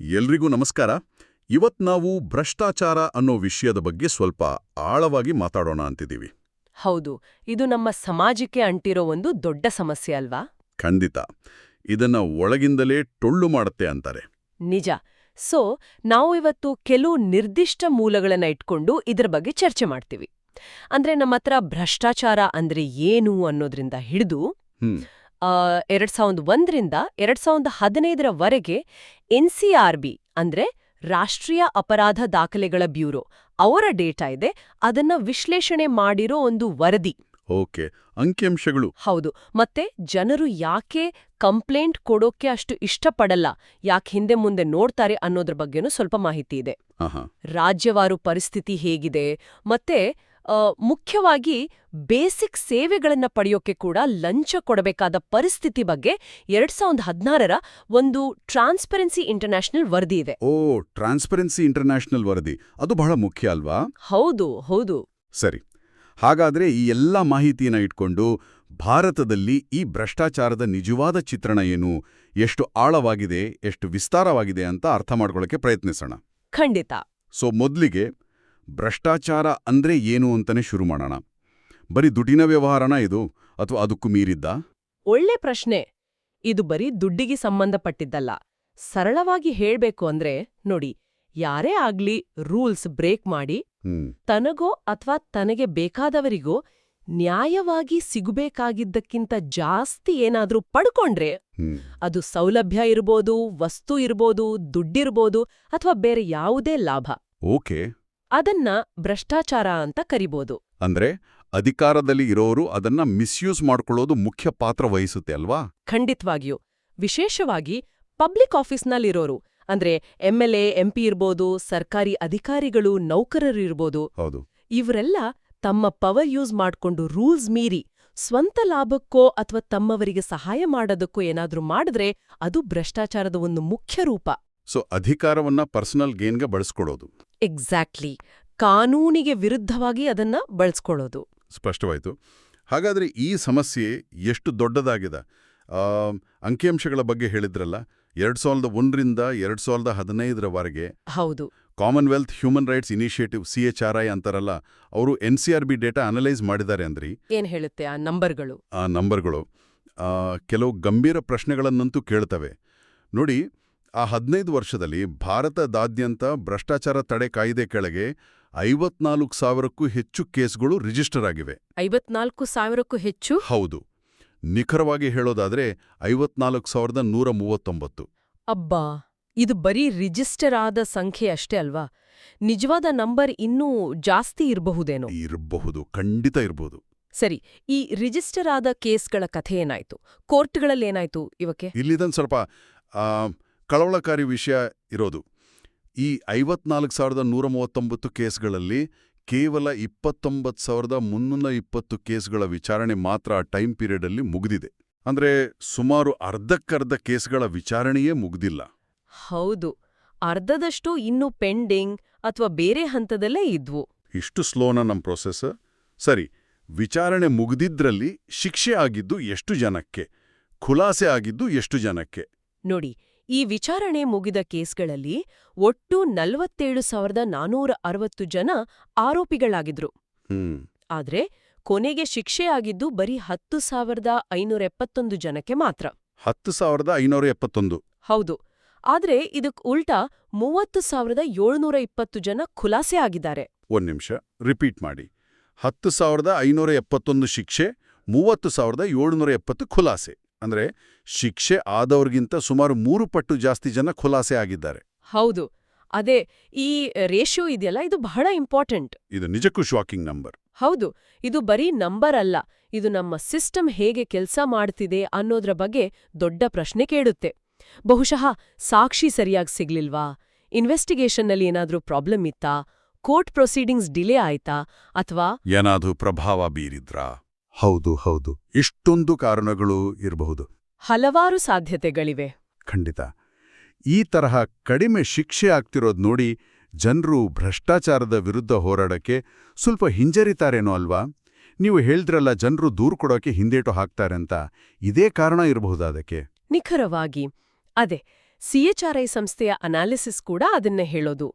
ಎಲ್ರಿಗೂ ನಮಸ್ಕಾರ. ಇವತ್ ನಾವು ಭ್ರಷ್ಟಾಚಾರ ಅನ್ನೋ ವಿಷಯದ ಬಗ್ಗೆ ಸ್ವಲ್ಪ ಆಳವಾಗಿ ಮಾತಾಡೋಣ ಅಂತಿದ್ದೀವಿ. ಹೌದು ಇದು ನಮ್ಮ ಸಮಾಜಕ್ಕೆ ಅಂಟಿರೋ ಒಂದು ದೊಡ್ಡ ಸಮಸ್ಯೆ ಅಲ್ವಾ? ಖಂಡಿತ. ಇದನ್ನ ಒಳಗಿಂದಲೇ ಟೊಳ್ಳು ಮಾಡುತ್ತೆ ಅಂತಾರೆ. ನಿಜ. ಸೊ ನಾವು ಇವತ್ತು ಕೆಲವು ನಿರ್ದಿಷ್ಟ ಮೂಲಗಳನ್ನ ಇಟ್ಕೊಂಡು ಇದರ ಬಗ್ಗೆ ಚರ್ಚೆ ಮಾಡ್ತೀವಿ. ಅಂದ್ರೆ ನಮ್ಮ ಹತ್ರ ಭ್ರಷ್ಟಾಚಾರ ಅಂದ್ರೆ ಏನು ಅನ್ನೋದ್ರಿಂದ ಹಿಡಿದು ಎರಡ್ ಸಾವಿರದ ಒಂದರಿಂದ ಎರಡ್ ಸಾವಿರದ ಹದಿನೈದರವರೆಗೆ ಬಿ ಅಂದ್ರೆ ರಾಷ್ಟ್ರೀಯ ಅಪರಾಧ ದಾಖಲೆಗಳ ಬ್ಯೂರೋ ಅವರ ಡೇಟಾ ಇದೆ. ಅದನ್ನ ವಿಶ್ಲೇಷಣೆ ಮಾಡಿರೋ ಒಂದು ವರದಿ. ಓಕೆ ಅಂಕಿಅಂಶಗಳು? ಹೌದು. ಮತ್ತೆ ಜನರು ಯಾಕೆ ಕಂಪ್ಲೇಂಟ್ ಕೊಡೋಕೆ ಅಷ್ಟು ಇಷ್ಟಪಡಲ್ಲ ಯಾಕೆ ಹಿಂದೆ ಮುಂದೆ ನೋಡ್ತಾರೆ ಅನ್ನೋದ್ರ ಬಗ್ಗೆನೂ ಸ್ವಲ್ಪ ಮಾಹಿತಿ ಇದೆ. ರಾಜ್ಯವಾರು ಪರಿಸ್ಥಿತಿ ಹೇಗಿದೆ ಮತ್ತೆ ಮುಖ್ಯವಾಗಿ ಬೇಸಿಕ್ ಸೇವೆಗಳನ್ನು ಪಡೆಯೋಕೆ ಕೂಡ ಲಂಚ ಕೊಡಬೇಕಾದ ಪರಿಸ್ಥಿತಿ ಬಗ್ಗೆ ಎರಡ್ ಸಾವಿರದ ಹದಿನಾರರ ಒಂದು ಟ್ರಾನ್ಸ್ಪರೆನ್ಸಿ ಇಂಟರ್ನ್ಯಾಷನಲ್ ವರದಿ ಇದೆ. ಓ ಟ್ರಾನ್ಸ್ಪರೆನ್ಸಿ ಇಂಟರ್ನ್ಯಾಷನಲ್ ವರದಿ. ಅದು ಬಹಳ ಮುಖ್ಯ ಅಲ್ವಾ? ಹೌದು ಹೌದು. ಸರಿ. ಹಾಗಾದ್ರೆ ಈ ಎಲ್ಲ ಮಾಹಿತಿಯನ್ನು ಇಟ್ಕೊಂಡು ಭಾರತದಲ್ಲಿ ಈ ಭ್ರಷ್ಟಾಚಾರದ ನಿಜವಾದ ಚಿತ್ರಣ ಏನು? ಎಷ್ಟು ಆಳವಾಗಿದೆ ಎಷ್ಟು ವಿಸ್ತಾರವಾಗಿದೆ ಅಂತ ಅರ್ಥ ಮಾಡ್ಕೊಳ್ಳೋಕೆ ಪ್ರಯತ್ನಿಸೋಣ. ಖಂಡಿತ. ಸೊ ಮೊದಲಿಗೆ ಭ್ರಷ್ಟಾಚಾರ ಅಂದ್ರೆ ಏನು ಅಂತಾನೆ ಶುರು ಮಾಡೋಣ. ಬರೀ ದುಡ್ಡಿನ ವ್ಯವಹಾರನ ಇದು ಅಥವಾ ಅದಕ್ಕೂ ಮೀರಿದ್ದ? ಒಳ್ಳೆ ಪ್ರಶ್ನೆ. ಇದು ಬರೀ ದುಡ್ಡಿಗೆ ಸಂಬಂಧಪಟ್ಟಿದ್ದಲ್ಲ. ಸರಳವಾಗಿ ಹೇಳ್ಬೇಕು ಅಂದ್ರೆ ನೋಡಿ ಯಾರೇ ಆಗ್ಲಿ ರೂಲ್ಸ್ ಬ್ರೇಕ್ ಮಾಡಿ ತನಗೋ ಅಥವಾ ತನಗೆ ಬೇಕಾದವರಿಗೋ ನ್ಯಾಯವಾಗಿ ಸಿಗಬೇಕಾಗಿದ್ದಕ್ಕಿಂತ ಜಾಸ್ತಿ ಏನಾದ್ರೂ ಪಡ್ಕೊಂಡ್ರೆ ಅದು ಸೌಲಭ್ಯ ಇರ್ಬೋದು ವಸ್ತು ಇರ್ಬೋದು ದುಡ್ಡಿರ್ಬೋದು ಅಥವಾ ಬೇರೆ ಯಾವುದೇ ಲಾಭ. ಓಕೆ. ಅದನ್ನ ಭ್ರಷ್ಟಾಚಾರ ಅಂತ ಕರಿಬೋದು. ಅಂದ್ರೆ ಅಧಿಕಾರದಲ್ಲಿ ಇರೋರು ಅದನ್ನ ಮಿಸ್ಯೂಸ್ ಮಾಡ್ಕೊಳ್ಳೋದು ಮುಖ್ಯ ಪಾತ್ರ ವಹಿಸುತ್ತೆ ಅಲ್ವಾ? ಖಂಡಿತವಾಗಿಯೂ. ವಿಶೇಷವಾಗಿ ಪಬ್ಲಿಕ್ ಆಫೀಸ್ನಲ್ಲಿರೋರು. ಅಂದ್ರೆ ಎಂಎಲ್ಎ ಎಂಪಿ ಇರ್ಬೋದು ಸರ್ಕಾರಿ ಅಧಿಕಾರಿಗಳು ನೌಕರರು ಇರ್ಬೋದು. ಹೌದು. ಇವರೆಲ್ಲ ತಮ್ಮ ಪವರ್ ಯೂಸ್ ಮಾಡ್ಕೊಂಡು ರೂಲ್ಸ್ ಮೀರಿ ಸ್ವಂತ ಲಾಭಕ್ಕೋ ಅಥವಾ ತಮ್ಮವರಿಗೆ ಸಹಾಯ ಮಾಡೋದಕ್ಕೋ ಏನಾದ್ರೂ ಮಾಡಿದ್ರೆ ಅದು ಭ್ರಷ್ಟಾಚಾರದ ಒಂದು ಮುಖ್ಯ ರೂಪ. ಸೊ ಅಧಿಕಾರವನ್ನ ಪರ್ಸನಲ್ ಗೇನ್ಗೆ ಬಳಸ್ಕೊಳ್ಳೋದು ಎಕ್ಸಾಕ್ಟ್ಲಿ ಕಾನೂನಿಗೆ ವಿರುದ್ಧವಾಗಿ ಅದನ್ನ ಬಳಸ್ಕೊಳ್ಳೋದು. ಸ್ಪಷ್ಟವಾಯಿತು. ಹಾಗಾದ್ರೆ ಈ ಸಮಸ್ಯೆ ಎಷ್ಟು ದೊಡ್ಡದಾಗಿದೆ? ಅಂಕಿಅಂಶಗಳ ಬಗ್ಗೆ ಹೇಳಿದ್ರಲ್ಲ ಎರಡ್ ಸಾವಿರದ ಒಂದರಿಂದ ಎರಡ್ ಸಾವಿರದ ಹದಿನೈದರವರೆಗೆ ಹೌದು. Commonwealth Human Rights Initiative C H R I ಅಂತಾರಲ್ಲ ಅವರು N C R B data analyse ಮಾಡಿದ್ದಾರೆ ಅಂದ್ರಿ. ಏನು ಹೇಳುತ್ತೆ ಆ ನಂಬರ್ಗಳು? ಆ ನಂಬರ್ಗಳು. ಕೆಲವು ಗಂಭೀರ ಪ್ರಶ್ನೆಗಳನ್ನಂತೂ ಕೇಳ್ತವೆ. ನೋಡಿ ಆ ಹದಿನೈದು ವರ್ಷದಲ್ಲಿ ಭಾರತದಾದ್ಯಂತ ಭ್ರಷ್ಟಾಚಾರ ತಡೆ ಕಾಯ್ದೆ ಕೆಳಗೆ ಐವತ್ನಾಲ್ಕು ಸಾವಿರಕ್ಕೂ ಹೆಚ್ಚು ಕೇಸ್ಗಳು ರಿಜಿಸ್ಟರ್ ಆಗಿವೆ. ಐವತ್ನಾಲ್ಕು ಸಾವಿರಕ್ಕೂ ಹೆಚ್ಚು? ಹೌದು. ನಿಖರವಾಗಿ ಹೇಳೋದಾದ್ರೆ ಐವತ್ನಾಲ್ಕು ಸಾವಿರದ ನೂರ ಮೂವತ್ತೊಂಬತ್ತು. ಅಬ್ಬಾ! ಇದು ಬರೀ ರಿಜಿಸ್ಟರ್ ಆದ ಸಂಖ್ಯೆ ಅಷ್ಟೇ ಅಲ್ವಾ? ನಿಜವಾದ ನಂಬರ್ ಇನ್ನೂ ಜಾಸ್ತಿ ಇರಬಹುದೇನೋ? ಇರಬಹುದು ಖಂಡಿತ ಇರಬಹುದು ಸರಿ ಈ ರಿಜಿಸ್ಟರ್ ಆದ ಕೇಸ್ಗಳ ಕಥೆ ಏನಾಯ್ತು? ಕೋರ್ಟ್ಗಳಲ್ಲೇನಾಯ್ತು ಇವಕ್ಕೆ? ಇಲ್ಲಿದೊಂದು ಸ್ವಲ್ಪ ಆ, ಕಳವಳಕಾರಿ ವಿಷಯ ಇರೋದು. ಈ ಐವತ್ನಾಲ್ಕು ಸಾವಿರದ ನೂರ ಮೂವತ್ತೊಂಬತ್ತು ಕೇಸ್ಗಳಲ್ಲಿ ಕೇವಲ ಇಪ್ಪತ್ತೊಂಬತ್ತು ಸಾವಿರದ ಮುನ್ನೂರ ಇಪ್ಪತ್ತು ಕೇಸ್ಗಳ ವಿಚಾರಣೆ ಮಾತ್ರ ಆ ಟೈಮ್ ಪೀರಿಯಡಲ್ಲಿ ಮುಗಿದಿದೆ. ಅಂದ್ರೆ ಸುಮಾರು ಅರ್ಧಕ್ಕರ್ಧ ಕೇಸ್ಗಳ ವಿಚಾರಣೆಯೇ ಮುಗ್ದಿಲ್ಲ. ಹೌದು. ಅರ್ಧದಷ್ಟು ಇನ್ನೂ ಪೆಂಡಿಂಗ್ ಅಥವಾ ಬೇರೆ ಹಂತದಲ್ಲೇ ಇದ್ವು. ಇಷ್ಟು ಸ್ಲೋನ ನಮ್ಮ ಪ್ರೊಸೆಸ್. ಸರಿ ವಿಚಾರಣೆ ಮುಗ್ದಿದ್ರಲ್ಲಿ ಶಿಕ್ಷೆ ಆಗಿದ್ದು ಎಷ್ಟು ಜನಕ್ಕೆ? ಖುಲಾಸೆ ಆಗಿದ್ದು ಎಷ್ಟು ಜನಕ್ಕೆ? ನೋಡಿ ಈ ವಿಚಾರಣೆ ಮುಗಿದ ಕೇಸ್ಗಳಲ್ಲಿ ಒಟ್ಟು ನಲವತ್ತೇಳು ಸಾವಿರದ ನಾನೂರ ಅರವತ್ತು ಜನ ಆರೋಪಿಗಳಾಗಿದ್ರು. ಆದ್ರೆ ಕೊನೆಗೆ ಶಿಕ್ಷೆ ಆಗಿದ್ದು ಬರೀ ಹತ್ತು ಸಾವಿರದ ಐನೂರ ಎಪ್ಪತ್ತೊಂದು ಜನಕ್ಕೆ ಮಾತ್ರ. ಹತ್ತು ಸಾವಿರದ ಐನೂರ ಎಪ್ಪತ್ತೊಂದು. ಹೌದು. ಆದ್ರೆ ಇದಕ್ ಉಲ್ಟಾ ಮೂವತ್ತು ಸಾವಿರದ ಏಳುನೂರ ಇಪ್ಪತ್ತು ಜನ ಖುಲಾಸೆ ಆಗಿದ್ದಾರೆ. ಒಂದ್ ನಿಮಿಷ ರಿಪೀಟ್ ಮಾಡಿ. ಹತ್ತು ಸಾವಿರದ ಐನೂರ ಎಪ್ಪತ್ತೊಂದು ಶಿಕ್ಷೆ ಮೂವತ್ತು ಸಾವಿರದ ಏಳುನೂರ ಎಪ್ಪತ್ತು ಖುಲಾಸೆ. ಅಂದ್ರೆ ಶಿಕ್ಷೆ ಆದವ್ರಿಗಿಂತ ಸುಮಾರು ಮೂರು ಪಟ್ಟು ಜಾಸ್ತಿ ಜನ ಖುಲಾಸೆ ಆಗಿದ್ದಾರೆ. ಹೌದು. ಅದೇ ಈ ರೇಷಿಯೋ ಇದೆಯಲ್ಲ? ಇದು ಬಹಳ ಇಂಪಾರ್ಟೆಂಟ್. ಇದು ನಿಜಕ್ಕೂ ಶಾಕಿಂಗ್ ನಂಬರ್ ಹೌದು. ಇದು ಬರೀ ನಂಬರ್ ಅಲ್ಲ. ಇದು ನಮ್ಮ ಸಿಸ್ಟಮ್ ಹೇಗೆ ಕೆಲಸ ಮಾಡ್ತಿದೆ ಅನ್ನೋದ್ರ ಬಗ್ಗೆ ದೊಡ್ಡ ಪ್ರಶ್ನೆ ಕೇಳುತ್ತೆ. ಬಹುಶಃ ಸಾಕ್ಷಿ ಸರಿಯಾಗಿ ಸಿಗ್ಲಿಲ್ವಾ? ಇನ್ವೆಸ್ಟಿಗೇಷನ್ನಲ್ಲಿ ಏನಾದ್ರೂ ಪ್ರಾಬ್ಲಮ್ ಇತ್ತಾ? ಕೋರ್ಟ್ ಪ್ರೊಸೀಡಿಂಗ್ಸ್ ಡಿಲೇ ಆಯ್ತಾ? ಅಥವಾ ಏನಾದ್ರೂ ಪ್ರಭಾವ ಬೀರಿದ್ರಾ? ಹೌದು ಹೌದು. ಇಷ್ಟೊಂದು ಕಾರಣಗಳು ಇರಬಹುದು. ಹಲವಾರು ಸಾಧ್ಯತೆಗಳಿವೆ. ಖಂಡಿತ. ಈ ತರಹ ಕಡಿಮೆ ಶಿಕ್ಷೆ ಆಗ್ತಿರೋದು ನೋಡಿ ಜನರು ಭ್ರಷ್ಟಾಚಾರದ ವಿರುದ್ಧ ಹೋರಾಡಕ್ಕೆ ಸ್ವಲ್ಪ ಹಿಂಜರಿತಾರೇನೋ ಅಲ್ವಾ? ನೀವು ಹೇಳಿದ್ರಲ್ಲ ಜನರು ದೂರ್ ಕೊಡೋಕೆ ಹಿಂದೇಟು ಹಾಕ್ತಾರೆ ಅಂತ ಇದೇ ಕಾರಣ ಇರಬಹುದು ಅದಕ್ಕೆ. ನಿಖರವಾಗಿ. ಅದೇ ಸಿಎಚ್ಆರ್ಐ ಸಂಸ್ಥೆಯ ಅನಾಲಿಸಿಸ್ ಕೂಡ ಅದನ್ನ ಹೇಳೋದು.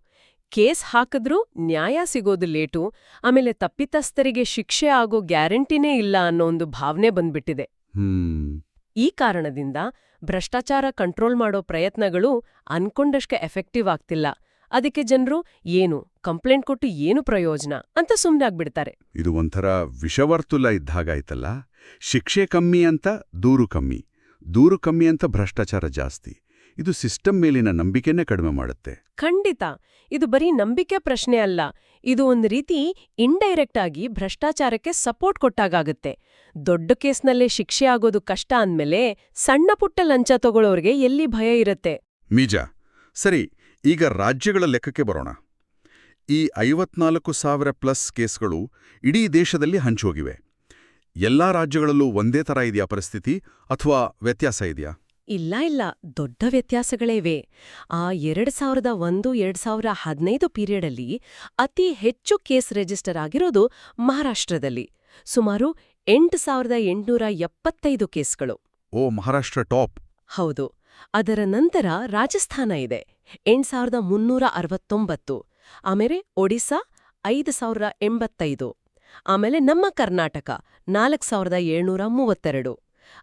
ಕೇಸ್ ಹಾಕಿದ್ರೂ ನ್ಯಾಯ ಸಿಗೋದು ಲೇಟು ಆಮೇಲೆ ತಪ್ಪಿತಸ್ಥರಿಗೆ ಶಿಕ್ಷೆ ಆಗೋ ಗ್ಯಾರಂಟಿನೇ ಇಲ್ಲ ಅನ್ನೋ ಒಂದು ಭಾವನೆ ಬಂದ್ಬಿಟ್ಟಿದೆ. ಹ್ಮ್. ಈ ಕಾರಣದಿಂದ ಭ್ರಷ್ಟಾಚಾರ ಕಂಟ್ರೋಲ್ ಮಾಡೋ ಪ್ರಯತ್ನಗಳು ಅನ್ಕೊಂಡಷ್ಟು ಎಫೆಕ್ಟಿವ್ ಆಗ್ತಿಲ್ಲ. ಅದಕ್ಕೆ ಜನರು ಏನು ಕಂಪ್ಲೇಂಟ್ ಕೊಟ್ಟು ಏನು ಪ್ರಯೋಜನ ಅಂತ ಸುಮ್ನಾಗ್ಬಿಡ್ತಾರೆ. ಇದು ಒಂಥರ ವಿಷವರ್ತುಲ ಇದ್ದಾಗಾಯ್ತಲ್ಲ? ಶಿಕ್ಷೆ ಕಮ್ಮಿ ಅಂತ ದೂರು ಕಮ್ಮಿ. ದೂರು ಕಮ್ಮಿ ಅಂತ ಭ್ರಷ್ಟಾಚಾರ ಜಾಸ್ತಿ. ಇದು ಸಿಸ್ಟಮ್ ಮೇಲಿನ ನಂಬಿಕೆನೇ ಕಡಿಮೆ ಮಾಡುತ್ತೆ. ಖಂಡಿತ. ಇದು ಬರೀ ನಂಬಿಕೆ ಪ್ರಶ್ನೆ ಅಲ್ಲ. ಇದು ಒಂದು ರೀತಿ ಇಂಡೈರೆಕ್ಟ್ ಆಗಿ ಭ್ರಷ್ಟಾಚಾರಕ್ಕೆ ಸಪೋರ್ಟ್ ಕೊಟ್ಟಾಗತ್ತೆ ದೊಡ್ಡ ಕೇಸ್ನಲ್ಲೇ ಶಿಕ್ಷೆ ಆಗೋದು ಕಷ್ಟ ಅಂದ್ಮೇಲೆ ಸಣ್ಣ ಪುಟ್ಟ ಲಂಚ ತಗೊಳ್ಳೋರಿಗೆ ಎಲ್ಲಿ ಭಯ ಇರುತ್ತೆ? ನಿಜ ಸರಿ ಈಗ ರಾಜ್ಯಗಳ ಲೆಕ್ಕಕ್ಕೆ ಬರೋಣ. ಈ ಐವತ್ನಾಲ್ಕು ಸಾವಿರ ಪ್ಲಸ್ ಕೇಸ್ಗಳು ಇಡೀ ದೇಶದಲ್ಲಿ ಹಂಚೋಗಿವೆ ಎಲ್ಲಾ ರಾಜ್ಯಗಳಲ್ಲೂ ಒಂದೇ ಥರ ಇದೆಯಾ ಪರಿಸ್ಥಿತಿ ಅಥವಾ ವ್ಯತ್ಯಾಸ ಇದೆಯಾ? ಇಲ್ಲ ಇಲ್ಲ ದೊಡ್ಡ ವ್ಯತ್ಯಾಸಗಳೇ ಇವೆ. ಆ ಎರಡ್ ಸಾವಿರದ ಒಂದು ಎರಡ್ ಸಾವಿರ ಹದಿನೈದು ಪೀರಿಯಡಲ್ಲಿ ಅತಿ ಹೆಚ್ಚು ಕೇಸ್ ರಿಜಿಸ್ಟರ್ ಆಗಿರೋದು ಮಹಾರಾಷ್ಟ್ರದಲ್ಲಿ. ಸುಮಾರು ಎಂಟು ಸಾವಿರದ ಎಂಟುನೂರ ಎಪ್ಪತ್ತೈದು ಕೇಸ್ಗಳು. ಓ ಮಹಾರಾಷ್ಟ್ರ ಟಾಪ್. ಹೌದು. ಅದರ ನಂತರ ರಾಜಸ್ಥಾನ ಇದೆ. ಎಂಟು ಸಾವಿರದ ಮುನ್ನೂರ ಅರವತ್ತೊಂಬತ್ತು. ಆಮೇಲೆ ಒಡಿಸ್ಸಾ ಐದು ಸಾವಿರದ ಎಂಬತ್ತೈದು. ಆಮೇಲೆ ನಮ್ಮ ಕರ್ನಾಟಕ ನಾಲ್ಕು ಸಾವಿರದ ಏಳ್ನೂರ ಮೂವತ್ತೆರಡು.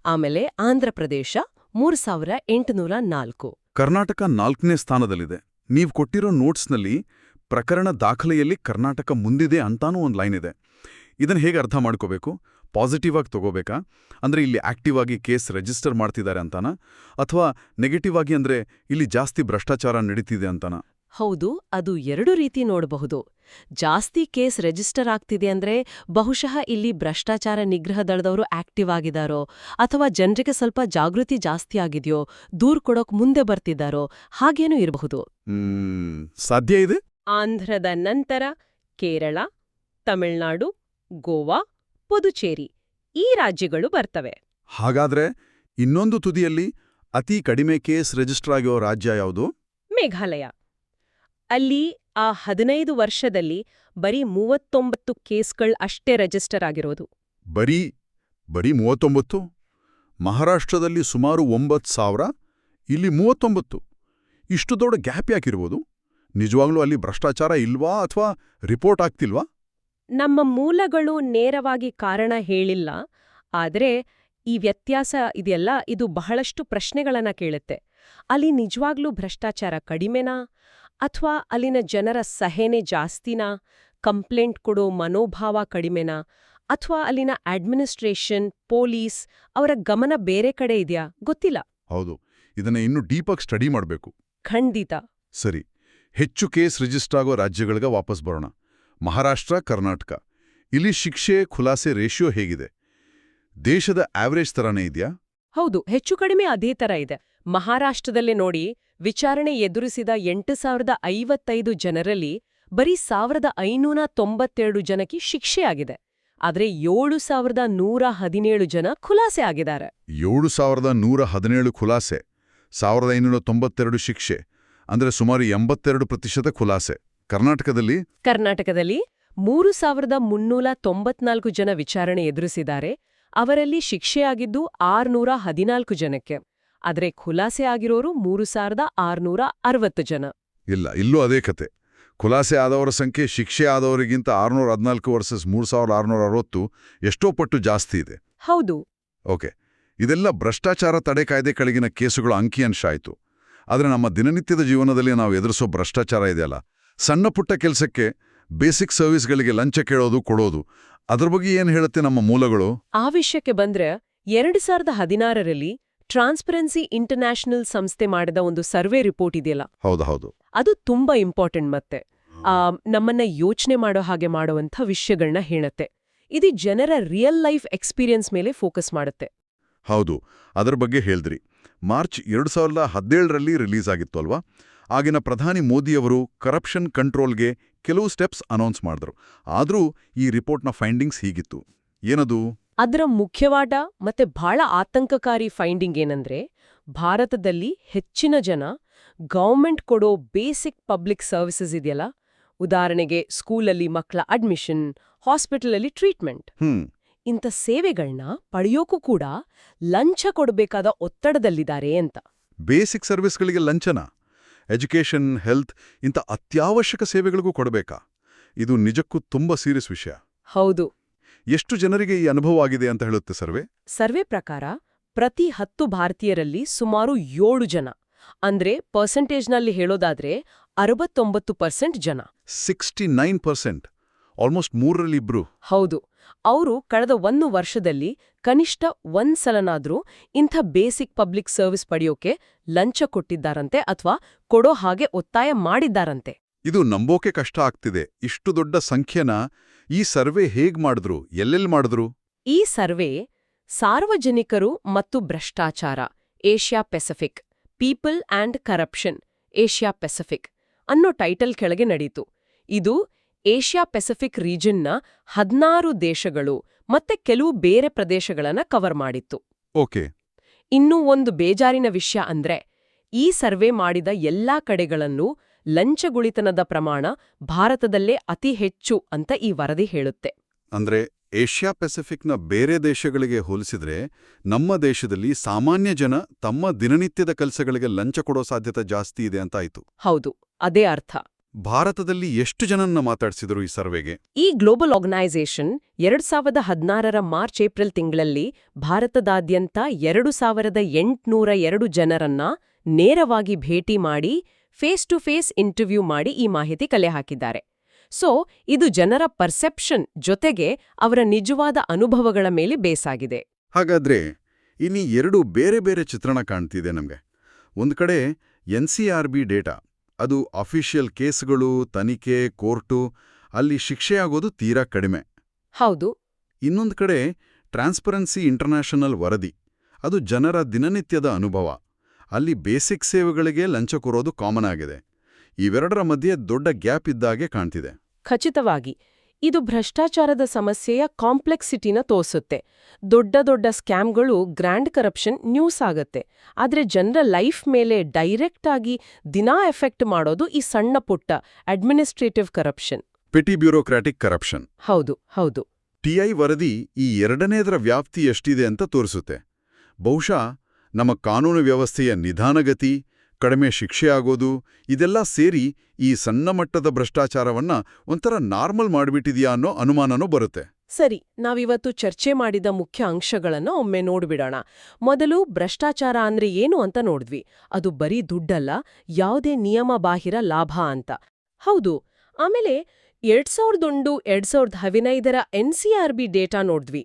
ಆಮೇಲೆ ಆಂಧ್ರಪ್ರದೇಶ ಮೂರು ಸಾವಿರ ಎಂಟುನೂರ ನಾಲ್ಕು. ಕರ್ನಾಟಕ ನಾಲ್ಕನೇ ಸ್ಥಾನದಲ್ಲಿದೆ. ನೀವು ಕೊಟ್ಟಿರೋ ನೋಟ್ಸ್ನಲ್ಲಿ ಪ್ರಕರಣ ದಾಖಲೆಯಲ್ಲಿ ಕರ್ನಾಟಕ ಮುಂದಿದೆ ಅಂತಾನೂ ಒಂದು ಲೈನ್ ಇದೆ. ಇದನ್ನು ಹೇಗೆ ಅರ್ಥ ಮಾಡ್ಕೋಬೇಕು? ಪಾಸಿಟಿವ್ ಆಗಿ ತಗೋಬೇಕಾ? ಅಂದರೆ ಇಲ್ಲಿ ಆಕ್ಟಿವ್ ಆಗಿ ಕೇಸ್ ರಿಜಿಸ್ಟರ್ ಮಾಡ್ತಿದ್ದಾರೆ ಅಂತಾನ? ಅಥವಾ ನೆಗೆಟಿವ್ ಆಗಿ ಅಂದ್ರೆ ಇಲ್ಲಿ ಜಾಸ್ತಿ ಭ್ರಷ್ಟಾಚಾರ ನಡೀತಿದೆ ಅಂತಾನ? ಹೌದು ಅದು ಎರಡು ರೀತಿ ನೋಡಬಹುದು. ಜಾಸ್ತಿ ಕೇಸ್ ರಿಜಿಸ್ಟರ್ ಆಗ್ತಿದೆ ಅಂದ್ರೆ ಬಹುಶಃ ಇಲ್ಲಿ ಭ್ರಷ್ಟಾಚಾರ ನಿಗ್ರಹ ದಳದವರು ಆಕ್ಟಿವ್ ಆಗಿದಾರೋ ಅಥವಾ ಜನರಿಗೆ ಸ್ವಲ್ಪ ಜಾಗೃತಿ ಜಾಸ್ತಿ ಆಗಿದೆಯೋ ದೂರ್ ಕೊಡೋಕ್ ಮುಂದೆ ಬರ್ತಿದ್ದಾರೋ ಹಾಗೇನೂ ಇರಬಹುದು. ಸಾಧ್ಯ ಇದೆ? ಆಂಧ್ರದ ನಂತರ ಕೇರಳ ತಮಿಳ್ನಾಡು ಗೋವಾ ಪುದುಚೇರಿ ಈ ರಾಜ್ಯಗಳು ಬರ್ತವೆ. ಹಾಗಾದ್ರೆ ಇನ್ನೊಂದು ತುದಿಯಲ್ಲಿ ಅತಿ ಕಡಿಮೆ ಕೇಸ್ ರಿಜಿಸ್ಟರ್ ಆಗಿರೋ ರಾಜ್ಯ ಯಾವುದು? ಮೇಘಾಲಯ. ಅಲ್ಲಿ ಆ ಹದಿನೈದು ವರ್ಷದಲ್ಲಿ ಬರೀ ಮೂವತ್ತೊಂಬತ್ತು ಕೇಸ್ಗಳು ಅಷ್ಟೇ ರಿಜಿಸ್ಟರ್ ಆಗಿರೋದು. ಬರೀ ಬರೀ ಮೂವತ್ತೊಂಬತ್ತು? ಮಹಾರಾಷ್ಟ್ರದಲ್ಲಿ ಸುಮಾರು ಒಂಬತ್ತು ಸಾವಿರ ಇಲ್ಲಿ ಮೂವತ್ತೊಂಬತ್ತು. ಇಷ್ಟು ದೊಡ್ಡ ಗ್ಯಾಪ್ ಯಾಕಿರ್ಬೋದು? ನಿಜವಾಗ್ಲೂ ಅಲ್ಲಿ ಭ್ರಷ್ಟಾಚಾರ ಇಲ್ವಾ ಅಥವಾ ರಿಪೋರ್ಟ್ ಆಗ್ತಿಲ್ವಾ? ನಮ್ಮ ಮೂಲಗಳು ನೇರವಾಗಿ ಕಾರಣ ಹೇಳಿಲ್ಲ ಆದರೆ ಈ ವ್ಯತ್ಯಾಸ ಇದೆಯಲ್ಲ ಇದು ಬಹಳಷ್ಟು ಪ್ರಶ್ನೆಗಳನ್ನ ಕೇಳುತ್ತೆ. ಅಲ್ಲಿ ನಿಜವಾಗ್ಲೂ ಭ್ರಷ್ಟಾಚಾರ ಕಡಿಮೆನಾ? ಅಥವಾ ಅಲ್ಲಿನ ಜನರ ಸಹನೆ ಜಾಸ್ತಿನಾ? ಕಂಪ್ಲೇಂಟ್ ಕೊಡೋ ಮನೋಭಾವ ಕಡಿಮೆನಾ? ಅಥವಾ ಅಲ್ಲಿನ ಅಡ್ಮಿನಿಸ್ಟ್ರೇಷನ್ ಪೊಲೀಸ್ ಅವರ ಗಮನ ಬೇರೆ ಕಡೆ ಇದೆಯಾ? ಗೊತ್ತಿಲ್ಲ. ಹೌದು. ಇದನ್ನ ಇನ್ನೂ ಡೀಪಾಗಿ ಸ್ಟಡಿ ಮಾಡಬೇಕು. ಖಂಡಿತ. ಸರಿ. ಹೆಚ್ಚು ಕೇಸ್ ರಿಜಿಸ್ಟರ್ ಆಗೋ ರಾಜ್ಯಗಳಿಗೆ ವಾಪಸ್ ಬರೋಣ. ಮಹಾರಾಷ್ಟ್ರ ಕರ್ನಾಟಕ. ಇಲ್ಲಿ ಶಿಕ್ಷೆ ಖುಲಾಸೆ ರೇಷಿಯೋ ಹೇಗಿದೆ? ದೇಶದ ಆವರೇಜ್ ತರಾನೇ ಇದೆಯಾ? ಹೌದು ಹೆಚ್ಚು ಕಡಿಮೆ ಅದೇ ತರ ಇದೆ. ಮಹಾರಾಷ್ಟ್ರದಲ್ಲೇ ನೋಡಿ ವಿಚಾರಣೆ ಎದುರಿಸಿದ ಎಂಟು ಸಾವಿರದ ಐವತ್ತೈದು ಜನರಲ್ಲಿ ಬರೀ ಸಾವಿರದ ಐನೂರ ತೊಂಬತ್ತೆರಡು ಜನಕ್ಕೆ ಶಿಕ್ಷೆ ಆಗಿದೆ. ಆದ್ರೆ ಏಳು ಸಾವಿರದ ನೂರ ಹದಿನೇಳು ಜನ ಖುಲಾಸೆ ಆಗಿದ್ದಾರೆ. ಏಳು ಸಾವಿರದ ನೂರ ಹದಿನೇಳು ಖುಲಾಸೆ. ಸಾವಿರದ ಐನೂರ ತೊಂಬತ್ತೆರಡು ಶಿಕ್ಷೆ. ಅಂದರೆ ಸುಮಾರು ಎಂಬತ್ತೆರಡು ಪ್ರತಿಶತ ಖುಲಾಸೆ. ಕರ್ನಾಟಕದಲ್ಲಿ? ಕರ್ನಾಟಕದಲ್ಲಿ ಮೂರು ಸಾವಿರದ ಮುನ್ನೂರ ತೊಂಬತ್ನಾಲ್ಕು ಜನ ವಿಚಾರಣೆ ಎದುರಿಸಿದ್ದಾರೆ. ಅವರಲ್ಲಿ ಶಿಕ್ಷೆಯಾಗಿದ್ದು ಆರ್ನೂರ ಹದಿನಾಲ್ಕು ಜನಕ್ಕೆ. ಆದರೆ ಖುಲಾಸೆ ಆಗಿರೋರು ಮೂರು ಸಾವಿರದ ಆರ್ನೂರ ಅರವತ್ತು ಜನ. ಇಲ್ಲ ಇಲ್ಲೂ ಅದೇ ಕತೆ. ಖುಲಾಸೆ ಆದವರ ಸಂಖ್ಯೆ ಶಿಕ್ಷೆ ಆದವರಿಗಿಂತ ಆರುನೂರ ಹದಿನಾಲ್ಕು ವರ್ಸಸ್ ಮೂರು ಸಾವಿರದ ಆರುನೂರ ಅರವತ್ತು ಎಷ್ಟೋ ಪಟ್ಟು ಜಾಸ್ತಿ ಇದೆ. ಹೌದು. ಓಕೆ. ಇದೆಲ್ಲ ಭ್ರಷ್ಟಾಚಾರ ತಡೆ ಕಾಯ್ದೆ ಕೆಳಗಿನ ಕೇಸುಗಳ ಅಂಕಿಅಂಶ ಆಯಿತು. ಆದರೆ ನಮ್ಮ ದಿನನಿತ್ಯದ ಜೀವನದಲ್ಲಿ ನಾವು ಎದುರಿಸೋ ಭ್ರಷ್ಟಾಚಾರ ಇದೆಯಲ್ಲ ಸಣ್ಣ ಪುಟ್ಟ ಕೆಲಸಕ್ಕೆ ಬೇಸಿಕ್ ಸರ್ವಿಸ್ಗಳಿಗೆ ಲಂಚ ಕೇಳೋದು ಕೊಡೋದು. ಅದರ ಬಗ್ಗೆ ಏನು ಹೇಳುತ್ತೆ ನಮ್ಮ ಮೂಲಗಳು? ಆ ವಿಷಯಕ್ಕೆ ಬಂದ್ರೆ ಎರಡು ಸಾವಿರದ ಹದಿನಾರರಲ್ಲಿ ಟ್ರಾನ್ಸ್ಪರೆನ್ಸಿ ಇಂಟರ್ನ್ಯಾಷನಲ್ ಸಂಸ್ಥೆ ಮಾಡಿದ ಒಂದು ಸರ್ವೆ ರಿಪೋರ್ಟ್ ಇದೆಯಲ್ಲ? ಹೌದು ಹೌದು. ಅದು ತುಂಬಾ ಇಂಪಾರ್ಟೆಂಟ್ ಮತ್ತೆ. ನಮ್ಮನ್ನ ಯೋಚನೆ ಮಾಡೋ ಹಾಗೆ ಮಾಡುವಂತ ವಿಷಯಗಳನ್ನ ಹೇಳುತ್ತೆ. ಇದು ಜನರ ರಿಯಲ್ ಲೈಫ್ ಎಕ್ಸ್ಪೀರಿಯನ್ಸ್ ಮೇಲೆ ಫೋಕಸ್ ಮಾಡುತ್ತೆ. ಹೌದು. ಅದರ ಬಗ್ಗೆ ಹೇಳಿದ್ರಿ. ಮಾರ್ಚ್ ಎರಡು ಸಾವಿರದ ಹದಿನೇಳರಲ್ಲಿ ರಿಲೀಸ್ ಆಗಿತ್ತು ಅಲ್ವಾ? ಆಗಿನ ಪ್ರಧಾನಿ ಮೋದಿಯವರು ಕರಪ್ಷನ್ ಕಂಟ್ರೋಲ್ಗೆ ಕೆಲವು ಸ್ಟೆಪ್ಸ್ ಅನೌನ್ಸ್ ಮಾಡಿದ್ರು. ಆದರೂ ಈ ರಿಪೋರ್ಟ್ನ ಫೈಂಡಿಂಗ್ಸ್ ಹೀಗಿತ್ತು. ಏನದು? ಅದರ ಮುಖ್ಯವಾದ ಮತ್ತೆ ಬಹಳ ಆತಂಕಕಾರಿ ಫೈಂಡಿಂಗ್ ಏನಂದ್ರೆ ಭಾರತದಲ್ಲಿ ಹೆಚ್ಚಿನ ಜನ ಗೌರ್ಮೆಂಟ್ ಕೊಡೋ ಬೇಸಿಕ್ ಪಬ್ಲಿಕ್ ಸರ್ವಿಸಸ್ ಇದೆಯಲ್ಲ? ಉದಾಹರಣೆಗೆ ಸ್ಕೂಲಲ್ಲಿ ಮಕ್ಕಳ ಅಡ್ಮಿಷನ್ ಹಾಸ್ಪಿಟಲಲ್ಲಿ ಟ್ರೀಟ್ಮೆಂಟ್ ಇಂಥ ಸೇವೆಗಳನ್ನ ಪಡೆಯೋಕ್ಕೂ ಕೂಡ ಲಂಚ ಕೊಡಬೇಕಾದ ಒತ್ತಡದಲ್ಲಿದ್ದಾರೆ ಅಂತ. ಬೇಸಿಕ್ ಸರ್ವಿಸ್ಗಳಿಗೆ ಲಂಚನ? ಎಜುಕೇಷನ್ ಹೆಲ್ತ್ ಇಂಥ ಅತ್ಯಾವಶ್ಯಕ ಸೇವೆಗಳಿಗೂ ಕೊಡಬೇಕಾ? ಇದು ನಿಜಕ್ಕೂ ತುಂಬ ಸೀರಿಯಸ್ ವಿಷಯ. ಹೌದು. ಎಷ್ಟು ಜನರಿಗೆ ಈ ಅನುಭವ ಆಗಿದೆ ಅಂತ ಹೇಳುತ್ತೆ ಸರ್ವೆ? ಸರ್ವೆ ಪ್ರಕಾರ ಪ್ರತಿ ಹತ್ತು ಭಾರತೀಯರಲ್ಲಿ ಸುಮಾರು ಏಳು ಜನ. ಅಂದ್ರೆ ಪರ್ಸೆಂಟೇಜ್ನಲ್ಲಿ ಹೇಳೋದಾದ್ರೆ ಅರವತ್ತೊಂಬತ್ತು ಪರ್ಸೆಂಟ್ ಜನ. Sixty nine percent. ಆಲ್ಮೋಸ್ಟ್ ಮೂರರಲ್ಲಿ ಇಬ್ರು. ಹೌದು. ಅವರು ಕಳೆದ ಒಂದು ವರ್ಷದಲ್ಲಿ ಕನಿಷ್ಠ ಒಂದ್ಸಲನಾದ್ರೂ ಇಂಥ ಬೇಸಿಕ್ ಪಬ್ಲಿಕ್ ಸರ್ವಿಸ್ ಪಡೆಯೋಕೆ ಲಂಚ ಕೊಟ್ಟಿದ್ದಾರಂತೆ ಅಥವಾ ಕೊಡೋ ಹಾಗೆ ಒತ್ತಾಯ ಮಾಡಿದ್ದಾರಂತೆ. ಇದು ನಂಬೋಕೆ ಕಷ್ಟ ಆಗ್ತಿದೆ. ಇಷ್ಟು ದೊಡ್ಡ ಸಂಖ್ಯೆನ ಈ ಸರ್ವೆ ಹೇಗ್ ಮಾಡಿದ್ರು? ಎಲ್ಲೆಲ್ಲಿ ಮಾಡಿದ್ರು? ಈ ಸರ್ವೆ ಸಾರ್ವಜನಿಕರು ಮತ್ತು ಭ್ರಷ್ಟಾಚಾರ Asia Pacific people and corruption Asia Pacific ಅನ್ನೋ ಟೈಟಲ್ ಕೆಳಗೆ ನಡೀತು. ಇದು ಏಷ್ಯಾ ಪೆಸಿಫಿಕ್ ರೀಜನ್ನ ಹದಿನಾರು ದೇಶಗಳು ಮತ್ತೆ ಕೆಲವು ಬೇರೆ ಪ್ರದೇಶಗಳನ್ನ ಕವರ್ ಮಾಡಿತ್ತು. ಓಕೆ. ಇನ್ನೂ ಒಂದು ಬೇಜಾರಿನ ವಿಷಯ ಅಂದ್ರೆ ಈ ಸರ್ವೆ ಮಾಡಿದ ಎಲ್ಲಾ ಕಡೆಗಳನ್ನೂ ಲಂಚಗುಳಿತನದ ಪ್ರಮಾಣ ಭಾರತದಲ್ಲೇ ಅತಿ ಹೆಚ್ಚು ಅಂತ ಈ ವರದಿ ಹೇಳುತ್ತೆ. ಅಂದ್ರೆ ಏಷ್ಯಾ ಪೆಸಿಫಿಕ್ನ ಬೇರೆ ದೇಶಗಳಿಗೆ ಹೋಲಿಸಿದ್ರೆ ನಮ್ಮ ದೇಶದಲ್ಲಿ ಸಾಮಾನ್ಯ ಜನ ತಮ್ಮ ದಿನನಿತ್ಯದ ಕೆಲಸಗಳಿಗೆ ಲಂಚ ಕೊಡೋ ಸಾಧ್ಯತೆ ಜಾಸ್ತಿ ಇದೆ ಅಂತ ಆಯ್ತು. ಹೌದು ಅದೇ ಅರ್ಥ. ಭಾರತದಲ್ಲಿ ಎಷ್ಟು ಜನನ್ನ ಮಾತಾಡಿಸಿದರು ಈ ಸರ್ವೆಗೆ? ಈ ಗ್ಲೋಬಲ್ ಆರ್ಗನೈಸೇಷನ್ ಎರಡ್ ಸಾವಿರದ ಹದಿನಾರರ ಮಾರ್ಚ್ ಏಪ್ರಿಲ್ ತಿಂಗಳಲ್ಲಿ ಭಾರತದಾದ್ಯಂತ ಎರಡು ಸಾವಿರದ ಎಂಟ್ನೂರ ಎರಡು ಜನರನ್ನ ನೇರವಾಗಿ ಭೇಟಿ ಮಾಡಿ ಫೇಸ್ ಟು ಫೇಸ್ ಇಂಟರ್ವ್ಯೂ ಮಾಡಿ ಈ ಮಾಹಿತಿ ಕಲೆ ಹಾಕಿದ್ದಾರೆ. ಸೊ ಇದು ಜನರ ಪರ್ಸೆಪ್ಷನ್ ಜೊತೆಗೆ ಅವರ ನಿಜವಾದ ಅನುಭವಗಳ ಮೇಲೆ ಬೇಸಾಗಿದೆ ಹಾಗಾದ್ರೆ ಇಲ್ಲಿ ಎರಡು ಬೇರೆ ಬೇರೆ ಚಿತ್ರಣ ಕಾಣ್ತಿದೆ ನಮಗೆ. ಒಂದು ಕಡೆ N C R B data ಅದು ಅಫಿಷಿಯಲ್ ಕೇಸ್ಗಳು ತನಿಖೆ ಕೋರ್ಟು ಅಲ್ಲಿ ಶಿಕ್ಷೆಯಾಗೋದು ತೀರಾ ಕಡಿಮೆ. ಹೌದು. ಇನ್ನೊಂದು ಕಡೆ ಟ್ರಾನ್ಸ್ಪರೆನ್ಸಿ ಇಂಟರ್ನ್ಯಾಷನಲ್ ವರದಿ ಅದು ಜನರ ದಿನನಿತ್ಯದ ಅನುಭವ. ಅಲ್ಲಿ ಬೇಸಿಕ್ ಸೇವೆಗಳಿಗೆ ಲಂಚ ಕೊರೋದು ಕಾಮನ್ ಆಗಿದೆ. ಇವೆರಡರ ಮಧ್ಯೆ ದೊಡ್ಡ ಗ್ಯಾಪ್ ಇದ್ದಾಗೆ ಕಾಣ್ತಿದೆ. ಖಚಿತವಾಗಿ ಇದು ಭ್ರಷ್ಟಾಚಾರದ ಸಮಸ್ಯೆಯ ಕಾಂಪ್ಲೆಕ್ಸಿಟಿನ ತೋರಿಸುತ್ತೆ. ದೊಡ್ಡ ದೊಡ್ಡ ಸ್ಕ್ಯಾಮ್ಗಳು ಗ್ರ್ಯಾಂಡ್ ಕರಪ್ಷನ್ ನ್ಯೂಸ್ ಆಗತ್ತೆ. ಆದರೆ ಜನರ ಲೈಫ್ ಮೇಲೆ ಡೈರೆಕ್ಟ್ ಆಗಿ ದಿನಾ ಎಫೆಕ್ಟ್ ಮಾಡೋದು ಈ ಸಣ್ಣ ಪುಟ್ಟ administrative corruption. Petty bureaucratic corruption. ಹೌದು ಹೌದು. ಟಿಐ ವರದಿ ಈ ಎರಡನೇದರ ವ್ಯಾಪ್ತಿ ಎಷ್ಟಿದೆ ಅಂತ ತೋರಿಸುತ್ತೆ. ಬಹುಶಃ ನಮ್ಮ ಕಾನೂನು ವ್ಯವಸ್ಥೆಯ ನಿಧಾನಗತಿ ಕಡಿಮೆ ಶಿಕ್ಷೆ ಆಗೋದು, ಇದೆಲ್ಲ ಸೇರಿ ಈ ಸಣ್ಣ ಮಟ್ಟದ ಭ್ರಷ್ಟಾಚಾರವನ್ನ ಒಂಥರ ನಾರ್ಮಲ್ ಮಾಡಿಬಿಟ್ಟಿದೆಯಾ ಅನ್ನೋ ಅನುಮಾನನೂ ಬರುತ್ತೆ. ಸರಿ, ನಾವಿವತ್ತು ಚರ್ಚೆ ಮಾಡಿದ ಮುಖ್ಯ ಅಂಶಗಳನ್ನ ಒಮ್ಮೆ ನೋಡ್ಬಿಡೋಣ. ಮೊದಲು ಭ್ರಷ್ಟಾಚಾರ ಅಂದ್ರೆ ಏನು ಅಂತ ನೋಡಿದ್ವಿ. ಅದು ಬರೀ ದುಡ್ಡಲ್ಲ, ಯಾವುದೇ ನಿಯಮ ಬಾಹಿರ ಲಾಭ ಅಂತ. ಹೌದು, ಆಮೇಲೆ ಎರಡ್ ಸಾವಿರದೊಂದು, ಎರಡ್ ಸಾವಿರದ ಹದಿನೈದರ ಎನ್ಸಿಆರ್ಬಿ ಡೇಟಾ ನೋಡಿದ್ವಿ.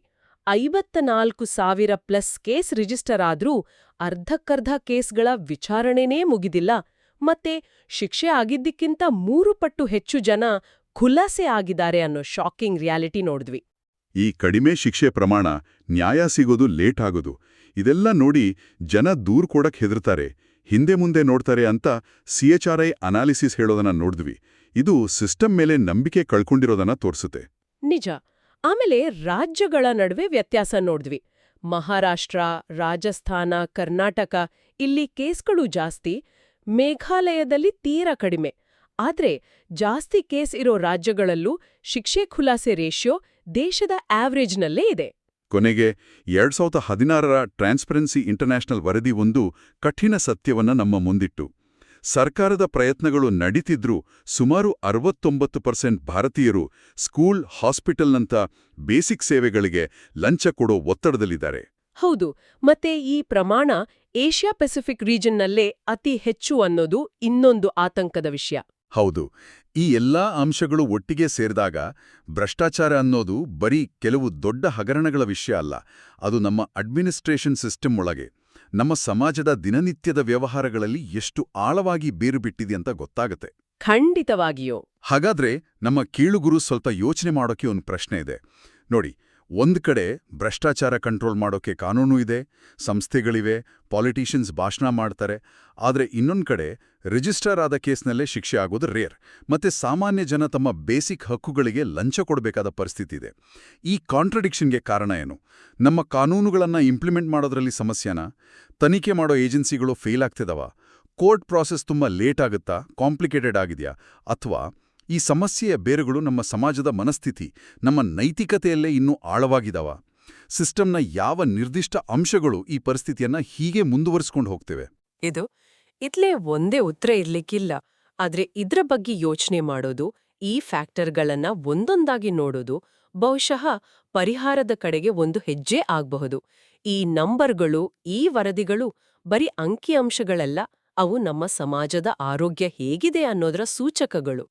ಐವತ್ತ ನಾಲ್ಕು ಸಾವಿರ ಪ್ಲಸ್ ಕೇಸ್ ರಿಜಿಸ್ಟರ್ ಆದ್ರೂ ಅರ್ಧಕ್ಕರ್ಧ ಕೇಸ್ಗಳ ವಿಚಾರಣೆನೇ ಮುಗಿದಿಲ್ಲ. ಮತ್ತೆ ಶಿಕ್ಷೆ ಆಗಿದ್ದಕ್ಕಿಂತ ಮೂರು ಪಟ್ಟು ಹೆಚ್ಚು ಜನ ಖುಲಾಸೆ ಆಗಿದ್ದಾರೆ ಅನ್ನೋ ಶಾಕಿಂಗ್ ರಿಯಾಲಿಟಿ ನೋಡಿದ್ವಿ. ಈ ಕಡಿಮೆ ಶಿಕ್ಷೆ ಪ್ರಮಾಣ ನ್ಯಾಯ ಸಿಗೋದು ಲೇಟ್ ಆಗೋದು. ಇದೆಲ್ಲ ನೋಡಿ ಜನ ದೂರ್ ಕೊಡಕ್ ಹೆದರ್ತಾರೆ ಹಿಂದೆ ಮುಂದೆ ನೋಡ್ತಾರೆ ಅಂತ ಸಿಎಚ್ಆರ್ಐ ಅನಾಲಿಸಿಸ್ ಹೇಳೋದನ್ನ ನೋಡಿದ್ವಿ. ಇದು ಸಿಸ್ಟಮ್ ಮೇಲೆ ನಂಬಿಕೆ ಕಳ್ಕೊಂಡಿರೋದನ್ನ ತೋರಿಸುತ್ತೆ. ನಿಜ. ಆಮೇಲೆ ರಾಜ್ಯಗಳ ನಡುವೆ ವ್ಯತ್ಯಾಸ ನೋಡಿದ್ವಿ. ಮಹಾರಾಷ್ಟ್ರ, ರಾಜಸ್ಥಾನ, ಕರ್ನಾಟಕ ಇಲ್ಲಿ ಕೇಸ್ಗಳು ಜಾಸ್ತಿ, ಮೇಘಾಲಯದಲ್ಲಿ ತೀರಾ ಕಡಿಮೆ. ಆದ್ರೆ ಜಾಸ್ತಿ ಕೇಸ್ ಇರೋ ರಾಜ್ಯಗಳಲ್ಲೂ ಶಿಕ್ಷೆ ಖುಲಾಸೆ ರೇಷ್ಯೋ ದೇಶದ ಆವರೇಜ್ನಲ್ಲೇ ಇದೆ. ಕೊನೆಗೆ ಎರಡ್ ಸಾವಿರದ ಹದಿನಾರರ ಟ್ರಾನ್ಸ್ಪರೆನ್ಸಿ ಇಂಟರ್ನ್ಯಾಷನಲ್ ವರದಿ ಒಂದು ಕಠಿಣ ಸತ್ಯವನ್ನ ನಮ್ಮ ಮುಂದಿಟ್ಟು. ಸರ್ಕಾರದ ಪ್ರಯತ್ನಗಳು ನಡೀತಿದ್ರೂ ಸುಮಾರು ಅರವತ್ತೊಂಬತ್ತು ಪರ್ಸೆಂಟ್ ಭಾರತೀಯರು ಸ್ಕೂಲ್ ಹಾಸ್ಪಿಟಲ್ನಂಥ ಬೇಸಿಕ್ ಸೇವೆಗಳಿಗೆ ಲಂಚ ಕೊಡೋ ಒತ್ತಡದಲ್ಲಿದ್ದಾರೆ. ಹೌದು ಮತ್ತೆ ಈ ಪ್ರಮಾಣ ಏಷ್ಯಾ ಪೆಸಿಫಿಕ್ ರೀಜನ್ನಲ್ಲೇ ಅತಿ ಹೆಚ್ಚು ಅನ್ನೋದು ಇನ್ನೊಂದು ಆತಂಕದ ವಿಷಯ. ಹೌದು ಈ ಎಲ್ಲಾ ಅಂಶಗಳು ಒಟ್ಟಿಗೆ ಸೇರಿದಾಗ ಭ್ರಷ್ಟಾಚಾರ ಅನ್ನೋದು ಬರೀ ಕೆಲವು ದೊಡ್ಡ ಹಗರಣಗಳ ವಿಷಯ ಅಲ್ಲ ಅದು ನಮ್ಮ ಅಡ್ಮಿನಿಸ್ಟ್ರೇಷನ್ ಸಿಸ್ಟಮ್ ಒಳಗೆ. ನಮ್ಮ ಸಮಾಜದ ದಿನನಿತ್ಯದ ವ್ಯವಹಾರಗಳಲ್ಲಿ ಎಷ್ಟು ಆಳವಾಗಿ ಬೇರು ಬಿಟ್ಟಿದೆ ಅಂತ ಗೊತ್ತಾಗತ್ತೆ. ಖಂಡಿತವಾಗಿಯೋ. ಹಾಗಾದ್ರೆ ನಮ್ಮ ಕೀಳುಗುರು ಸ್ವಲ್ಪ ಯೋಚನೆ ಮಾಡೋಕೆ ಒಂದು ಪ್ರಶ್ನೆ ಇದೆ. ನೋಡಿ ಒಂದು ಕಡೆ ಭ್ರಷ್ಟಾಚಾರ ಕಂಟ್ರೋಲ್ ಮಾಡೋಕೆ ಕಾನೂನು ಇದೆ ಸಂಸ್ಥೆಗಳಿವೆ ಪಾಲಿಟಿಷಿಯನ್ಸ್ ಭಾಷಣ ಮಾಡ್ತಾರೆ ಆದರೆ ಇನ್ನೊಂದು ಕಡೆ ರಿಜಿಸ್ಟರ್ ಆದ ಕೇಸ್ನಲ್ಲೇ ಶಿಕ್ಷೆ ಆಗೋದು ರೇರ್. ಮತ್ತೆ ಸಾಮಾನ್ಯ ಜನ ತಮ್ಮ ಬೇಸಿಕ್ ಹಕ್ಕುಗಳಿಗೆ ಲಂಚ ಕೊಡಬೇಕಾದ ಪರಿಸ್ಥಿತಿ ಇದೆ ಈ ಕಾಂಟ್ರಡಿಕ್ಷನ್ಗೆ ಕಾರಣ ಏನು? ನಮ್ಮ ಕಾನೂನುಗಳನ್ನು ಇಂಪ್ಲಿಮೆಂಟ್ ಮಾಡೋದ್ರಲ್ಲಿ ಸಮಸ್ಯೆನ? ತನಿಖೆ ಮಾಡೋ ಏಜೆನ್ಸಿಗಳು ಫೇಲ್ ಆಗ್ತಿದವ? ಕೋರ್ಟ್ ಪ್ರಾಸೆಸ್ ತುಂಬ ಲೇಟ್ ಆಗುತ್ತಾ? ಕಾಂಪ್ಲಿಕೇಟೆಡ್ ಆಗಿದೆಯಾ? ಅಥವಾ ಈ ಸಮಸ್ಯೆಯ ಬೇರುಗಳು ನಮ್ಮ ಸಮಾಜದ ಮನಸ್ಥಿತಿ, ನಮ್ಮ ನೈತಿಕತೆಯಲ್ಲೇ ಇನ್ನೂ ಆಳವಾಗಿದಾವ? ಸಿಸ್ಟಮ್ನ ಯಾವ ನಿರ್ದಿಷ್ಟ ಅಂಶಗಳು ಈ ಪರಿಸ್ಥಿತಿಯನ್ನ ಹೀಗೆ ಮುಂದುವರಿಸ್ಕೊಂಡು ಹೋಗ್ತೇವೆ? ಇದು ಇತ್ಲೇ ಒಂದೇ ಉತ್ತರ ಇರ್ಲಿಕ್ಕಿಲ್ಲ. ಆದ್ರೆ ಇದ್ರ ಬಗ್ಗೆ ಯೋಚನೆ ಮಾಡೋದು, ಈ ಫ್ಯಾಕ್ಟರ್ಗಳನ್ನ ಒಂದೊಂದಾಗಿ ನೋಡೋದು, ಬಹುಶಃ ಪರಿಹಾರದ ಕಡೆಗೆ ಒಂದು ಹೆಜ್ಜೆ ಆಗ್ಬಹುದು. ಈ ನಂಬರ್ಗಳು, ಈ ವರದಿಗಳು ಬರೀ ಅಂಕಿಅಂಶಗಳಲ್ಲ ಅವು ನಮ್ಮ ಸಮಾಜದ ಆರೋಗ್ಯ ಹೇಗಿದೆ ಅನ್ನೋದರ ಸೂಚಕಗಳು.